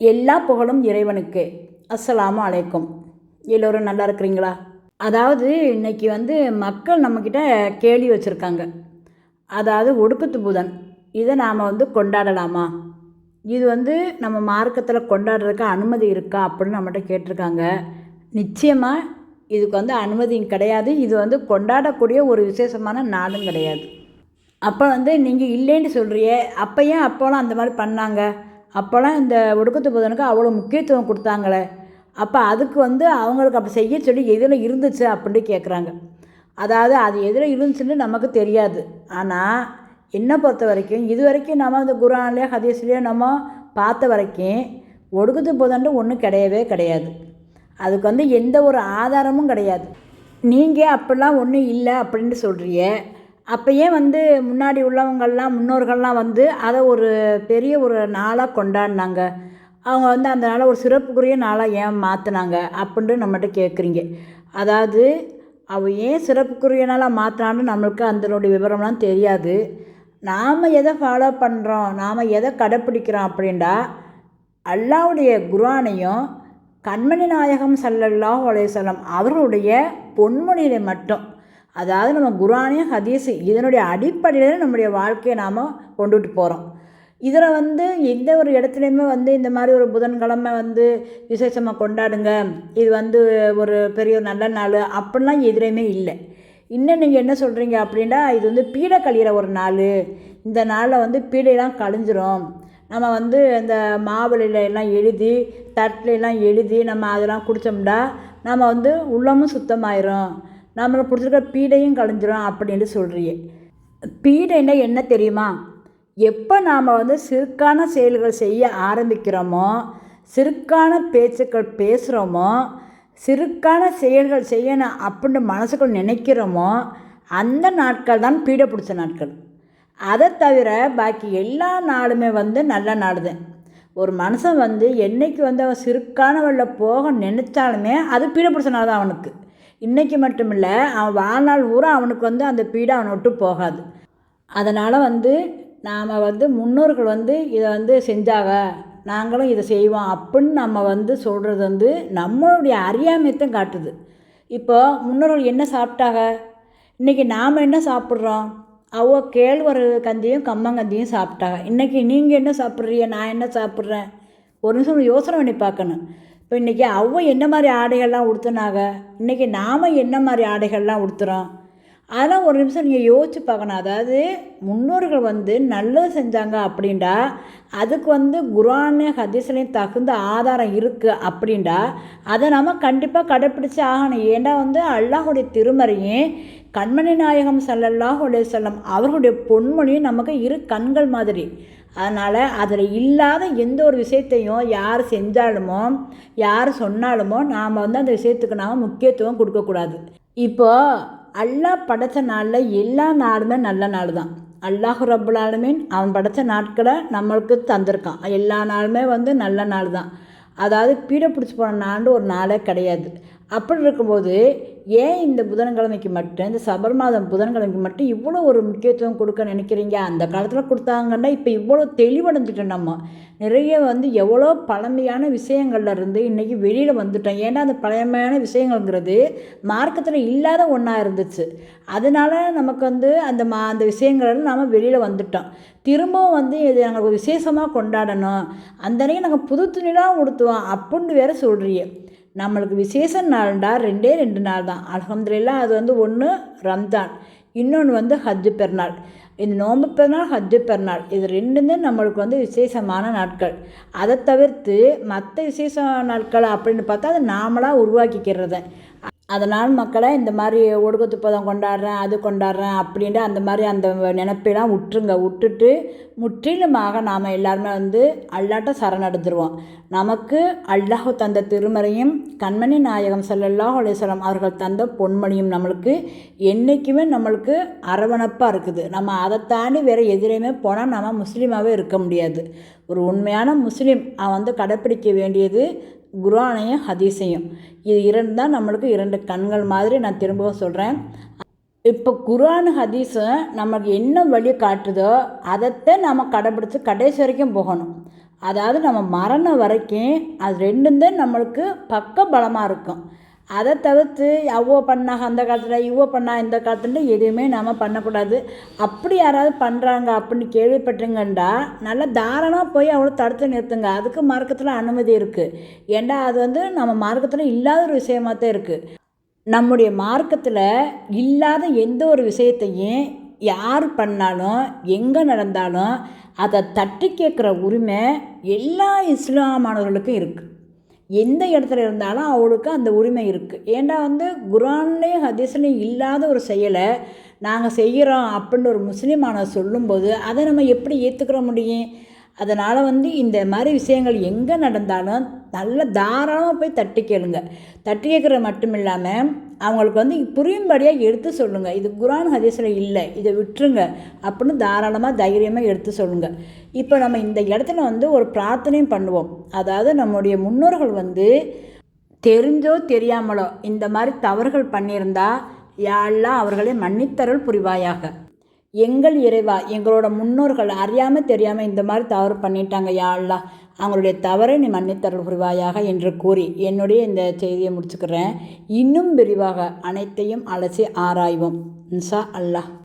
எல்லா புகழும் இறைவனுக்கு. அஸ்ஸலாமு அலைக்கும். எல்லோரும் நல்லா இருக்கிறீங்களா? அதாவது இன்னைக்கு வந்து மக்கள் நம்மக்கிட்ட கேள்வி வச்சுருக்காங்க. அதாவது ஒடுக்கத்து புதன். இதை நாம் வந்து கொண்டாடலாமா? இது வந்து நம்ம மார்க்கத்தில் கொண்டாடுறதுக்கு அனுமதி இருக்கா அப்படின்னு நம்மகிட்ட கேட்டிருக்காங்க. நிச்சயமாக இதுக்கு வந்து அனுமதியும் கிடையாது. இது வந்து கொண்டாடக்கூடிய ஒரு விசேஷமான நாளும் கிடையாது. அப்போ வந்து நீங்கள் இல்லைன்னு சொல்கிறியே அப்போ ஏன் அப்போலாம் அந்த மாதிரி பண்ணாங்க? அப்போல்லாம் இந்த ஒடுக்கத்து புதனுக்கு அவ்வளோ முக்கியத்துவம் கொடுத்தாங்களே. அப்போ அதுக்கு வந்து அவங்களுக்கு அப்படி செய்ய சொல்லி எதில் இருந்துச்சு அப்படின்னு கேட்குறாங்க அதாவது அது எதில் இருந்துச்சுன்னு நமக்கு தெரியாது. ஆனால் என்னை பொறுத்த வரைக்கும் இது வரைக்கும் நம்ம இந்த குரான்லேயோ ஹதீஸ்லேயோ நம்ம பார்த்த வரைக்கும் ஒடுக்குத்து புதன்ட்டு ஒன்றும் கிடையவே கிடையாது. அதுக்கு வந்து எந்த ஒரு ஆதாரமும் கிடையாது. நீங்கள் அப்படிலாம் ஒன்றும் இல்லை அப்படின்ட்டு சொல்கிறிய அப்போ ஏன் வந்து முன்னாடி உள்ளவங்கள்லாம் முன்னோர்கள்லாம் வந்து அதை ஒரு பெரிய ஒரு நாளாக கொண்டாடினாங்க. அவங்க வந்து அந்த நாளை ஒரு சிறப்புக்குரிய நாளாக ஏன் மாற்றினாங்க அப்படின்ட்டு நம்மகிட்ட கேட்குறீங்க அதாவது அவள் ஏன் சிறப்புக்குரிய நாளாக மாற்றினான்னு நம்மளுக்கு அதனுடைய விவரம்லாம் தெரியாது. நாம் எதை ஃபாலோ பண்ணுறோம் நாம் எதை கடைப்பிடிக்கிறோம் அப்படின்டா அல்லாவுடைய குரானையும் கண்மணி நாயகம் சல்லல்லாஹ் அலையம் அவர்களுடைய பொன்மொழியில மட்டும் அதாவது நம்ம குரானையும் ஹதீஸ் இதனுடைய அடிப்படையில் நம்முடைய வாழ்க்கையை நாம் கொண்டுட்டு போகிறோம் இதில் வந்து எந்த ஒரு இடத்துலையுமே வந்து இந்த மாதிரி ஒரு புதன்கிழமை வந்து விசேஷமாக கொண்டாடுங்க. இது வந்து ஒரு பெரிய ஒரு நல்ல நாள் அப்படிலாம் எதுலேயுமே இல்லை. இன்னும் நீங்கள் என்ன சொல்கிறீங்க அப்படின்னா இது வந்து பீடை கழிகிற ஒரு நாள். இந்த நாளில் வந்து பீடையெல்லாம் கழிஞ்சிரும். நம்ம வந்து இந்த மாவுளையில எல்லாம் எழுதி தட்டிலெல்லாம் எழுதி நம்ம அதெல்லாம் குடித்தோம்னா நம்ம வந்து உள்ளமும் சுத்தமாயிரும். நம்மளுக்கு பிடிச்சிருக்க பீடையும் கலைஞ்சிரும் அப்படின்னு சொல்கிறியே பீடைன்னா என்ன தெரியுமா? எப்போ நாம் வந்து சிறுக்கான செயல்கள் செய்ய ஆரம்பிக்கிறோமோ சிறுக்கான பேச்சுக்கள் பேசுகிறோமோ சிறுக்கான செயல்கள் செய்யணும் அப்படின்னு மனசுக்குள் நினைக்கிறோமோ அந்த நாட்கள் தான் பீடை பிடிச்ச நாட்கள். அதை தவிர பாக்கி எல்லா நாளுமே வந்து நல்ல நாள் தான் ஒரு மனுஷன் வந்து என்னைக்கு வந்து அவன் சிறுக்கானவரில் போக நினச்சாலுமே அது பீடை பிடிச்ச நாள் தான் அவனுக்கு. இன்றைக்கி மட்டும் இல்லை அவன் வாழ்நாள் பூரா அவனுக்கு வந்து அந்த பீடை அவனை விட்டு போகாது. அதனால் வந்து நாம் வந்து முன்னோர்கள் வந்து இதை வந்து செஞ்சாக நாங்களும் இதை செய்வோம் அப்படின்னு நம்ம வந்து சொல்கிறது வந்து நம்மளுடைய அறியாமையத்தையும் காட்டுது. இப்போ முன்னோர்கள் என்ன சாப்பிட்டாங்க? இன்றைக்கி நாம் என்ன சாப்பிட்றோம்? அவ கேழ்வரகு கந்தியும் கம்மங்கந்தியும் சாப்பிட்டாங்க. இன்றைக்கி நீங்கள் என்ன சாப்பிட்றீங்க? நான் என்ன சாப்பிட்றேன்? ஒரு நிமிஷம் யோசனை பண்ணி பார்க்கணும். இப்போ இன்றைக்கி அவ என்ன மாதிரி ஆடைகள்லாம் உடுத்துனாங்க? இன்றைக்கி நாம் என்ன மாதிரி ஆடைகள்லாம் உடுத்துகிறோம் அதெல்லாம் ஒரு நிமிஷம் நீங்கள் யோசிச்சு பார்க்கணும். அதாவது முன்னோர்கள் வந்து நல்லது செஞ்சாங்க அப்படின்டா அதுக்கு வந்து குரானு ஹதீஸ்லேயும் தகுந்த ஆதாரம் இருக்குது அப்படின்டா அதை நம்ம கண்டிப்பாக கடைப்பிடிச்சி ஆகணும். ஏண்டா வந்து அல்லாஹுடைய திருமறையும் கண்மணி நாயகம் சல்லல்லாஹு செல்லம் அவர்களுடைய பொன்மொழியும் நமக்கு இரு கண்கள் மாதிரி. அதனால் அதில் இல்லாத எந்த ஒரு விஷயத்தையும் யார் செஞ்சாலுமோ யார் சொன்னாலுமோ நாம் வந்து அந்த விஷயத்துக்கு நாம் முக்கியத்துவம் கொடுக்கக்கூடாது இப்போது அல்லாஹ் படைத்த நாளில் எல்லா நாளுமே நல்ல நாள் தான். அல்லாஹு ரபுலாலுமீன் அவன் படைத்த நாட்களை நம்மளுக்கு தந்திருக்கான். எல்லா நாளுமே வந்து நல்ல நாள் தான். அதாவது பீடை பிடிச்சி போன நாள் ஒரு நாளே கிடையாது. அப்படி இருக்கும்போது ஏன் இந்த புதன்கிழமைக்கு மட்டும் இந்த சபர் மாதம் புதன்கிழமைக்கு மட்டும் இவ்வளோ ஒரு முக்கியத்துவம் கொடுக்க நினைக்கிறீங்க? அந்த காலத்தில் கொடுத்தாங்கன்னா இப்போ இவ்வளோ தெளிவடைஞ்சிட்டோம் நம்ம. நிறைய வந்து எவ்வளோ பழமையான விஷயங்கள்ல இருந்து இன்றைக்கி வெளியில் வந்துட்டோம். ஏன்னா அந்த பழமையான விஷயங்கள்ங்கிறது மார்க்கத்தில் இல்லாத ஒன்றா இருந்துச்சு. அதனால நமக்கு வந்து அந்த மா அந்த விஷயங்கள் நாம் வெளியில் வந்துட்டோம். திரும்பவும் வந்து இது நாங்கள் விசேஷமாக கொண்டாடணும். அந்த அன்றைக்கி நாங்கள் புது துணிலாம் உடுத்துவோம். அப்படின்னு வேற சொல்கிறீங்க நம்மளுக்கு விசேஷ நாள்டா ரெண்டே ரெண்டு நாள் தான். அலமதுல்லா அது வந்து ஒன்று ரம்ஜான். இன்னொன்று வந்து ஹஜ்ஜு பெருநாள். இந்த நோம்பு பெருநாள் ஹஜ்ஜு பெருநாள். இது ரெண்டுமே நம்மளுக்கு வந்து விசேஷமான நாட்கள். அதை தவிர்த்து மற்ற விசேஷ நாட்கள் அப்படின்னு பார்த்தா அதை நாமளாக உருவாக்கிக்கிறது. அதனால் மக்களை இந்த மாதிரி ஒடுக்கத்து பதம் கொண்டாடுறேன் அது கொண்டாடுறேன் அப்படின்ட்டு அந்த மாதிரி அந்த நினப்பெல்லாம் விட்டுருங்க விட்டுட்டு முற்றிலுமாக நாம் எல்லாருமே வந்து அல்லாட்ட சரணடைஞ்சிருவோம் நமக்கு அல்லாஹ் தந்த திருமறையும் கண்மணி நாயகம் சல்லல்லாஹ் அலேஸ்வரம் அவர்கள் தந்த பொன்மணியும் நம்மளுக்கு என்றைக்குமே நம்மளுக்கு அரவணைப்பாக இருக்குது. நம்ம அதை தாண்டி வேறு எதிரையுமே போனால் நம்ம முஸ்லீமாகவே இருக்க முடியாது. ஒரு உண்மையான முஸ்லீம் அவன் வந்து கடைப்பிடிக்க வேண்டியது குரானையும் ஹதீஸையும். இது இரண்டு தான் நம்மளுக்கு இரண்டு கண்கள் மாதிரி நான் திரும்பவும் சொல்கிறேன் இப்போ குரான் ஹதீஸும் நமக்கு என்ன வழி காட்டுதோ அதைத்தான் நம்ம கடைப்பிடிச்சு கடைசி வரைக்கும் போகணும். அதாவது நம்ம மரணம் வரைக்கும் அது ரெண்டும் தான் நம்மளுக்கு பக்க பலமாக இருக்கும். அதை தவிர்த்து அவ்வளோ பண்ணாங்க அந்த காலத்தில் இவ்வளோ பண்ணா இந்த காலத்துல எதுவுமே நம்ம பண்ணக்கூடாது. அப்படி யாராவது பண்ணுறாங்க அப்படின்னு கேள்விப்பட்டுங்கண்டா நல்லா தாராளமாக போய் அவ்வளோ தடுத்து நிறுத்துங்க. அதுக்கு மார்க்கத்தில் அனுமதி இருக்குது ஏண்டா அது வந்து நம்ம மார்க்கத்தில் இல்லாத ஒரு விஷயமாக தான் இருக்குது நம்முடைய மார்க்கத்தில் இல்லாத எந்த ஒரு விஷயத்தையும் யார் பண்ணாலும் எங்கே நடந்தாலும் அதை தட்டி கேட்குற உரிமை எல்லா இஸ்லாமானவர்களுக்கும் இருக்குது எந்த இடத்துல இருந்தாலும் அவளுக்கு அந்த உரிமை இருக்குது ஏண்டா வந்து குரான்லேயும் ஹதீஸ்லேயும் இல்லாத ஒரு செயலை நாங்கள் செய்கிறோம் அப்படின்னு ஒரு முஸ்லீமான சொல்லும்போது அதை நம்ம எப்படி ஏற்றுக்கிற முடியும்? அதனால் வந்து இந்த மாதிரி விஷயங்கள் எங்கே நடந்தாலும் நல்ல தாராளமாக போய் தட்டி கேளுங்க. தட்டி கேட்குறது மட்டும் இல்லாமல் அவங்களுக்கு வந்து புரியும்படியாக எடுத்து சொல்லுங்கள் இது குரான் ஹதீஸில் இல்லை இதை விட்டுருங்க அப்படின்னு தாராளமாக தைரியமாக எடுத்து சொல்லுங்கள் இப்போ நம்ம இந்த இடத்துல வந்து ஒரு பிரார்த்தனையும் பண்ணுவோம். அதாவது நம்முடைய முன்னோர்கள் வந்து தெரிஞ்சோ தெரியாமலோ இந்த மாதிரி தவறுகள் பண்ணியிருந்தா யாழ்லாம் அவர்களை மன்னித்தருள் புரிவாயாக? எங்கள் இறைவா எங்களோட முன்னோர்கள் அறியாமல் தெரியாமல் இந்த மாதிரி தவறு பண்ணிட்டாங்க யாழ்லா அவங்களுடைய தவறை நீ மன்னித்தருள் புரிவாயாக என்று கூறி என்னுடைய இந்த செய்தியை முடிச்சுக்கிறேன். இன்னும் விரிவாக அனைத்தையும் அலசி ஆராய்வோம். இன்ஷா அல்லாஹ்.